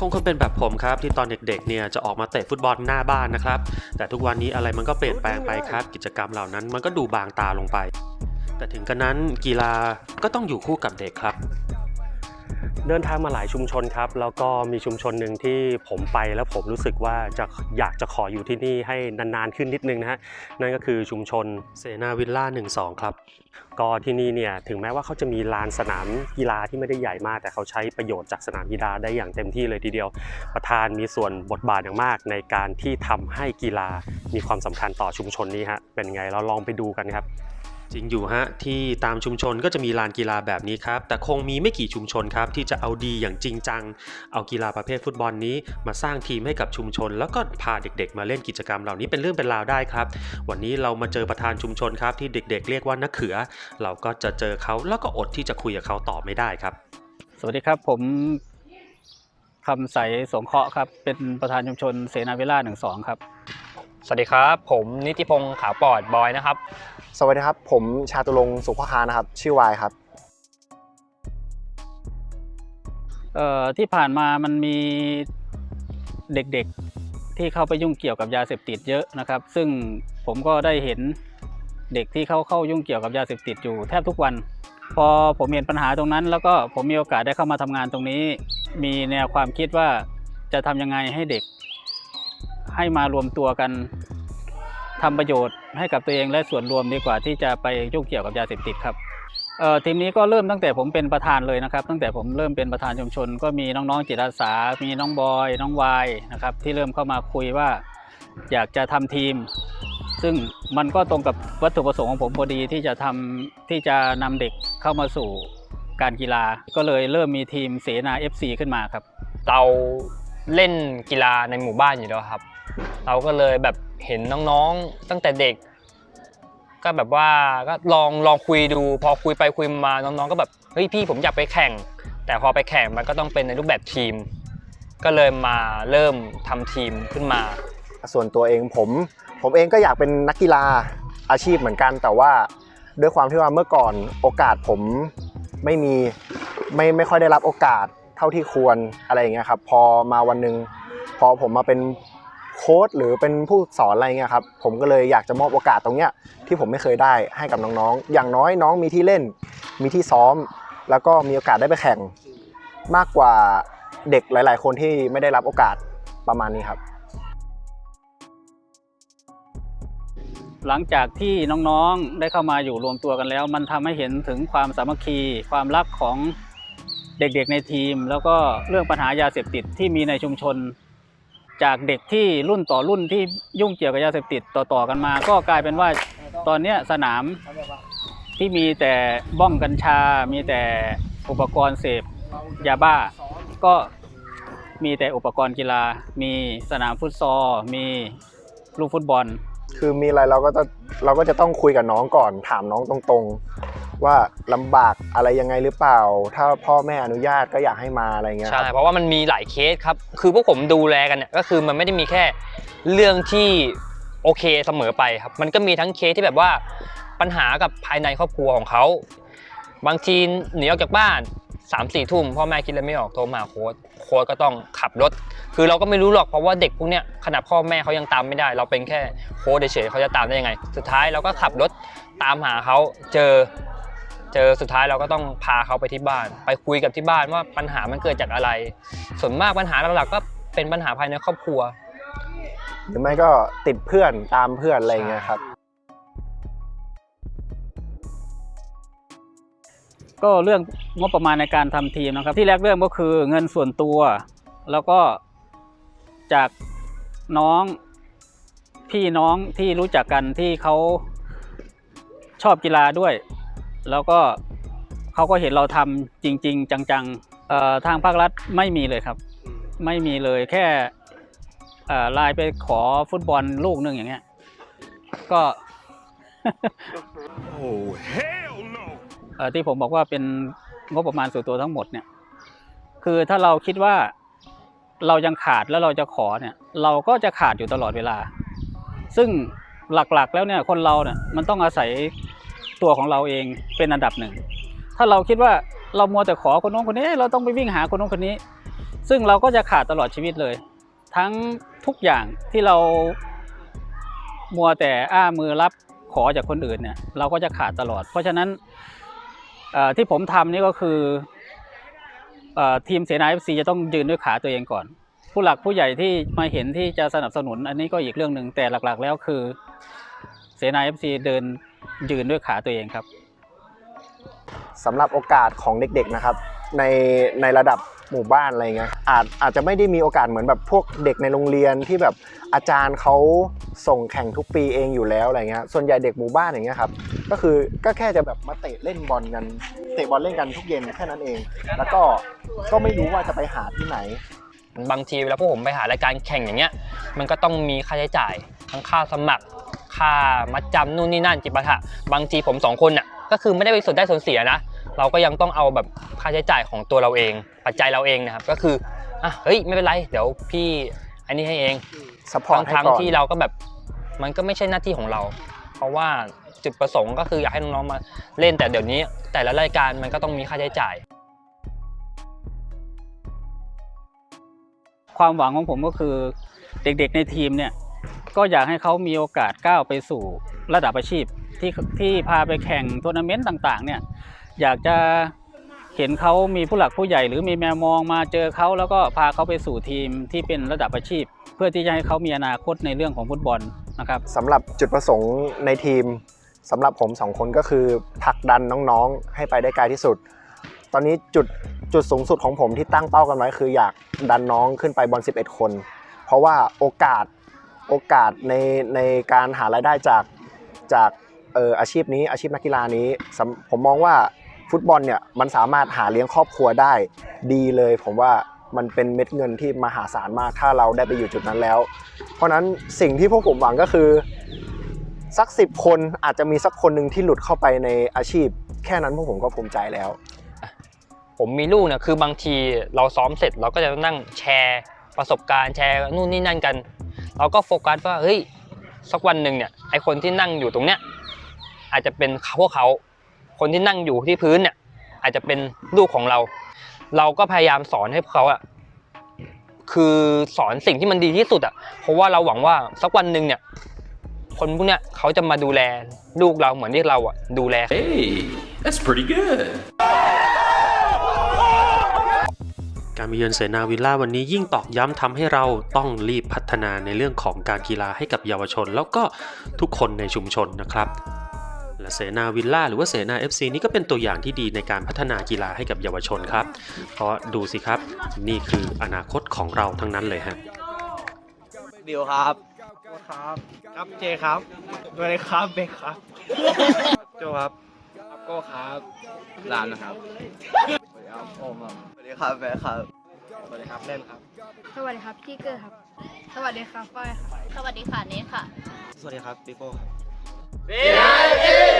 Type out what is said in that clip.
คงคนเป็นแบบผมครับ ที่ตอนเด็กๆเนี่ยจะออกมาเตะฟุตบอลหน้าบ้านนะครับ แต่ทุกวันนี้อะไรมันก็เปลี่ยนแปลงไปครับ กิจกรรมเหล่านั้นมันก็ดูบางตาลงไป แต่ถึงกระนั้นกีฬาก็ต้องอยู่คู่กับเด็กครับ เดินทางมาหลายชุมชนครับ แล้วก็มีชุมชนหนึ่งที่ผมไปแล้วผมรู้สึกว่าจะอยากจะขออยู่ที่นี่ให้นานๆขึ้นนิดนึงนะฮะนั่นก็คือชุมชนเสนาวิลล่า12 ครับ ก็ที่นี่เนี่ยถึงแม้ว่าเขาจะมีลานสนามกีฬาที่ไม่ได้ใหญ่มาก แต่เขาใช้ประโยชน์จากสนามกีฬาได้อย่างเต็มที่เลยทีเดียว ประธานมีส่วนบทบาทอย่างมาก ในการที่ทำให้กีฬามีความสำคัญต่อชุมชนนี้ฮะเป็นไงเราลองไปดูกันครับ จริงอยู่ฮะที่ตามชุมชนก็จะมีลานกีฬาแบบนี้ครับ แต่คงมีไม่กี่ชุมชนครับที่จะเอาดีอย่างจริงจัง เอากีฬาประเภทฟุตบอลนี้ มาสร้างทีมให้กับชุมชน แล้วก็พาเด็กๆ มาเล่นกิจกรรมเหล่านี้เป็นเรื่องเป็นราวได้ครับ วันนี้เรามาเจอประธานชุมชนครับที่เด็กๆ เรียกว่านักเขือ เราก็จะเจอเขาแล้วก็อดที่จะคุยกับเขาต่อไม่ได้ครับ สวัสดีครับผมคำใสสงเคราะห์ครับเป็นประธานชุมชนเสนาเวล่าหนึ่งสองครับ สวัสดีครับ ผมนิติพงศ์ขาวปอดบอยนะครับ สวัสดีครับ ผมชาตุรงค์สุภคานะครับ ชื่อวายครับเอ่อที่ผ่านมามันมีเด็กๆที่เข้าไปยุ่งเกี่ยวกับยาเสพติดเยอะนะครับ ซึ่งผมก็ได้เห็นเด็กที่เข้าเข้ายุ่งเกี่ยวกับยาเสพติดอยู่แทบทุกวัน พอผมเห็นปัญหาตรงนั้น แล้วก็ผมมีโอกาสได้เข้ามาทำงานตรงนี้ มีแนวความคิดว่าจะทำยังไงให้เด็ก ให้มารวมตัวกันทำประโยชน์ให้กับตัวเองและส่วนรวมดีกว่าที่จะไปยุ่งเกี่ยวกับยาเสพติดครับทีมนี้ก็เริ่มตั้งแต่ผมเป็นประธานเลยนะครับ ตั้งแต่ผมเริ่มเป็นประธานชุมชน ก็มีน้องๆจิตอาสา มีน้องบอย น้องวายนะครับที่เริ่มเข้ามาคุยว่าอยากจะทำทีม ซึ่งมันก็ตรงกับวัตถุประสงค์ของผมพอดีที่จะทำที่จะนำเด็กเข้ามาสู่การกีฬา ก็เลยเริ่มมีทีมเสนา FC ขึ้นมาครับ เราเล่นกีฬาในหมู่บ้านอยู่แล้วครับ เราก็เลยแบบเห็นน้องๆตั้งแต่เด็ก ก็แบบว่าก็ลองลองคุยดู พอคุยไปคุยมาน้องๆ ก็แบบเฮ้ยพี่ผมอยากไปแข่ง แต่พอไปแข่งมันก็ต้องเป็นในรูปแบบทีม ก็เลยมาเริ่มทำทีมขึ้นมา ส่วนตัวเองผมผมเองก็อยากเป็นนักกีฬาอาชีพเหมือนกัน แต่ว่าด้วยความที่ว่าเมื่อก่อนโอกาสผมไม่มีไม่ไม่ค่อยได้รับโอกาสเท่าที่ควรอะไรอย่างเงี้ยครับพอมาวันหนึ่งพอผมมาเป็น โค้ชหรือเป็นผู้สอนอะไรเงี้ยครับผมก็เลยอยากจะมอบโอกาสตรงเนี้ยที่ผมไม่เคยได้ให้กับน้องๆ อย่างน้อยน้องมีที่เล่น มีที่ซ้อม แล้วก็มีโอกาสได้ไปแข่ง มากกว่าเด็กหลาย ๆ คนที่ไม่ได้รับโอกาสประมาณนี้ครับ หลังจากที่น้องๆได้เข้ามาอยู่รวมตัวกันแล้ว มันทำให้เห็นถึงความสามัคคี ความรักของเด็กๆในทีม แล้วก็เรื่องปัญหายาเสพติดที่มีในชุมชน จากเด็กที่รุ่นต่อรุ่นที่ยุ่งเกี่ยวกับยาเสพติดต่อๆกันมา ก็กลายเป็นว่าตอนเนี้ยสนามที่มีแต่บ้องกัญชา มีแต่อุปกรณ์เสพยาบ้า ก็มีแต่อุปกรณ์กีฬา มีสนามฟุตซอล มีลูกฟุตบอล คือมีอะไรเราก็จะเราก็จะต้องคุยกับน้องก่อน ถามน้องตรงๆ ว่าลำบากอะไรยังไงหรือเปล่า ถ้าพ่อแม่อนุญาตก็อยากให้มาอะไรเงี้ยคใช่รับเพราะว่ามันมีหลายเคสครับ คือพวกผมดูแลกันเนี่ยก็คือมันไม่ได้มีแค่เรื่องที่โอเคเสมอไปครับ มันก็มีทั้งเคสที่แบบว่าปัญหากับภายในครอบครัวของเขา บางทีหนีออกจากบ้าน3ามสี่ทุ่มพ่อแม่คิดอะไรไม่ออกโทรมาหาโค้ดโค้ดก็ต้องขับรถ คือเราก็ไม่รู้หรอกเพราะว่าเด็กพวกเนี้ยขนาดพ่อแม่เขายังตามไม่ได้ เราเป็นแค่โค้ดเฉยๆเขาจะตามได้ยังไง สุดท้ายเราก็ขับรถตามหาเขาเจอ เจอสุดท้ายเราก็ต้องพาเขาไปที่บ้าน ไปคุยกับที่บ้านว่าปัญหามันเกิดจากอะไร ส่วนมากปัญหาหลักๆก็เป็นปัญหาภายในครอบครัว หรือไม่ก็ติดเพื่อนตามเพื่อนอะไรเงี้ยครับ ก็เรื่องงบประมาณในการทำทีมนะครับ ที่แรกเรื่องก็คือเงินส่วนตัว แล้วก็จากน้องพี่น้องที่รู้จักกันที่เขาชอบกีฬาด้วย แล้วก็เขาก็เห็นเราทำจริง ๆ จังๆเอ่อทางภาครัฐไม่มีเลยครับ ไม่มีเลยแค่เอ่อไลน์ไปขอฟุตบอลลูกหนึ่งอย่างเงี้ย ก็เอ่อที่ผมบอกว่าเป็นงบประมาณส่วนตัวทั้งหมดเนี่ย คือถ้าเราคิดว่าเรายังขาดแล้วเราจะขอเนี่ย เราก็จะขาดอยู่ตลอดเวลา ซึ่งหลักๆแล้วเนี่ยคนเราเนี่ยมันต้องอาศัย ตัวของเราเองเป็นอันดับหนึ่ง ถ้าเราคิดว่าเรามัวแต่ขอคนน้นคนนี้เราต้องไปวิ่งหาคนน้นคนนี้ ซึ่งเราก็จะขาดตลอดชีวิตเลย ทั้งทุกอย่างที่เรามัวแต่อ้ามือรับขอจากคนอื่นเนี่ยเราก็จะขาดตลอด เพราะฉะนั้นที่ผมทำนี่ก็คืออทีมเสนาเอฟซีจะต้องยืนด้วยขาตัวเองก่อน ผู้หลักผู้ใหญ่ที่มาเห็นที่จะสนับสนุน อันนี้ก็อีกเรื่องหนึ่งแต่หลักๆ แล้วคือเสนาเอฟซีเดิน ยืนด้วยขาตัวเองครับสำหรับโอกาสของเด็กๆนะครับ ในในระดับหมู่บ้านอะไรเงี้ยอาจอาจจะไม่ได้มีโอกาสเหมือนแบบพวกเด็กในโรงเรียนที่แบบอาจารย์เขาส่งแข่งทุกปีเองอยู่แล้วอะไรเงี้ยส่วนใหญ่เด็กหมู่บ้านอย่างเงี้ยครับก็คือก็แค่จะแบบมาเตะเล่นบอลกัน เตะบอลเล่นกันทุกเย็นแค่นั้นเอง แล้วก็ก็ไม่รู้ว่าจะไปหาที่ไหน บางทีเวลาพวกผมไปหารายการแข่งอย่างเงี้ยมันก็ต้องมีค่าใช้จ่ายทั้งค่าสมัคร ค่ามัดจำนู่นนี่นั่นจิปาถะบางทีผมสองคนน่ะก็คือไม่ได้ไปส่วนได้ส่วนเสียนะ เราก็ยังต้องเอาแบบค่าใช้จ่ายของตัวเราเอง ปัจจัยเราเองนะครับก็คืออะเฮ้ยไม่เป็นไร เดี๋ยวพี่อันนี้ให้เองสปอร์ตทั้งให้ทั้งก่อนที่เราก็แบบมันก็ไม่ใช่หน้าที่ของเรา เพราะว่าจุดประสงค์ก็คืออยากให้น้องๆมาเล่นแต่เดี๋ยวนี้ แต่ละรายการมันก็ต้องมีค่าใช้จ่าย ความหวังของผมก็คือเด็กๆในทีมเนี่ย ก็อยากให้เขามีโอกาสก้าวไปสู่ระดับอาชีพที่ที่พาไปแข่งทัวร์นาเมนต์ต่างๆ เนี่ยอยากจะเห็นเขามีผู้หลักผู้ใหญ่ หรือมีแมวมองมาเจอเขาแล้วก็พาเขาไปสู่ทีมที่เป็นระดับอาชีพ เพื่อที่จะให้เขามีอนาคตในเรื่องของฟุตบอลนะครับสำหรับจุดประสงค์ในทีมสำหรับผมสองคนก็คือผลักดันน้องๆให้ไปได้ไกลที่สุด ตอนนี้จุดจุดสูงสุดของผมที่ตั้งเป้ากันไว้คืออยากดันน้องขึ้นไปบอล11 คน เพราะว่าโอกาส โอกาสในในการหารายได้จากจากเอออาชีพนี้อาชีพนักกีฬานี้สำผมมองว่าฟุตบอลเนี่ยมันสามารถหาเลี้ยงครอบครัวได้ดีเลย ผมว่ามันเป็นเม็ดเงินที่มหาศาลมากถ้าเราได้ไปอยู่จุดนั้นแล้ว เพราะนั้นสิ่งที่พวกผมหวังก็คือ สักสิบคนอาจจะมีสักคนหนึ่งที่หลุดเข้าไปในอาชีพ แค่นั้นพวกผมก็ภูมิใจแล้ว ผมมีลูกเนี่ยคือบางทีเราซ้อมเสร็จเราก็จะนั่งแชร์ประสบการณ์แชร์นู่นนี่นั่นกัน เราก็โฟกัสว่าเฮ้ยสักวันหนึ่งเนี่ยไอคนที่นั่งอยู่ตรงเนี้ยอาจจะเป็นพวกเขา คนที่นั่งอยู่ที่พื้นเนี่ย อาจจะเป็นลูกของเรา เราก็พยายามสอนให้เขาอะคือสอนสิ่งที่มันดีที่สุดอะเพราะว่าเราหวังว่าสักวันหนึ่งเนี่ย คนพวกเนี้ยเขาจะมาดูแลลูกเราเหมือนที่เราอะดูแล Hey, that's pretty good. การมาเยือนเสนาวิลล่าวันนี้ยิ่งตอกย้ำทำให้เราต้องรีบพัฒนาในเรื่องของการกีฬาให้กับเยาวชน แล้วก็ทุกคนในชุมชนนะครับและเสนาวิลล่าหรือว่าเสนา FC นี่ก็เป็นตัวอย่างที่ดีในการพัฒนากีฬาให้กับเยาวชนครับ เพราะดูสิครับนี่คืออนาคตของเราทั้งนั้นเลยฮะบิวครับครับครับเจครับสวัสดีครับเบคครับ โจครับครับโก้ครับรานนะครับ ครับโอมครับสวัสดีครับแบคครับ สวัสดีครับเล่นครับ สวัสดีครับพี่เกอร์ครับ สวัสดีครับฝ้ายครับ สวัสดีค่ะเนทค่ะ สวัสดีครับปิโป้ครับ VIP